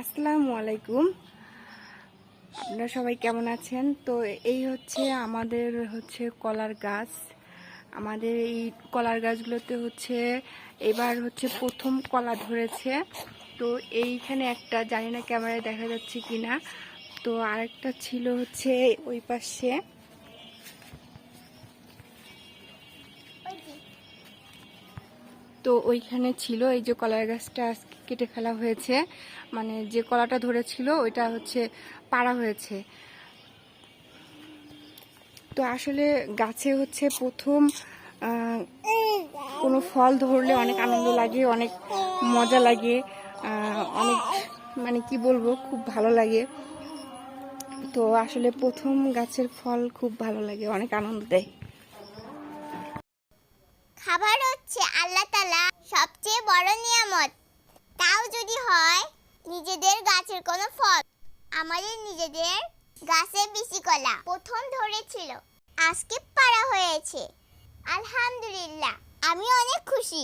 আসসালামু আলাইকুম। আপনারা সবাই কেমন আছেন? তো এই হচ্ছে আমাদের হচ্ছে কলার গাছ। আমাদের এই কলার গাছগুলোতে হচ্ছে এবার হচ্ছে প্রথম কলা ধরেছে। তো এইখানে একটা, জানি না ক্যামেরায় দেখা যাচ্ছে কিনা। তো আরেকটা ছিল হচ্ছে ওই পাশে। তো ওইখানে ছিল এই যে কলার গাছটা আজকে কেটে ফেলা হয়েছে। মানে যে কলাটা ধরেছিল, ওইটা হচ্ছে পাড়া হয়েছে। তো আসলে গাছে হচ্ছে প্রথম কোনো ফল ধরলে অনেক আনন্দ লাগে, অনেক মজা লাগে অনেক মানে কি বলব, খুব ভালো লাগে। তো আসলে প্রথম গাছের ফল খুব ভালো লাগে, অনেক আনন্দ দেয়। খাবার হচ্ছে আল্লাহ তালা সবচেয়ে বড় নিয়ামত। তাও যদি হয়, নিজেদের গাছের কোনো ফল। আমাদের নিজেদের গাছে বিচি কলা প্রথম ধরেছিল। আজকে পাড়া হয়েছে। আলহামদুলিল্লাহ, আমি অনেক খুশি।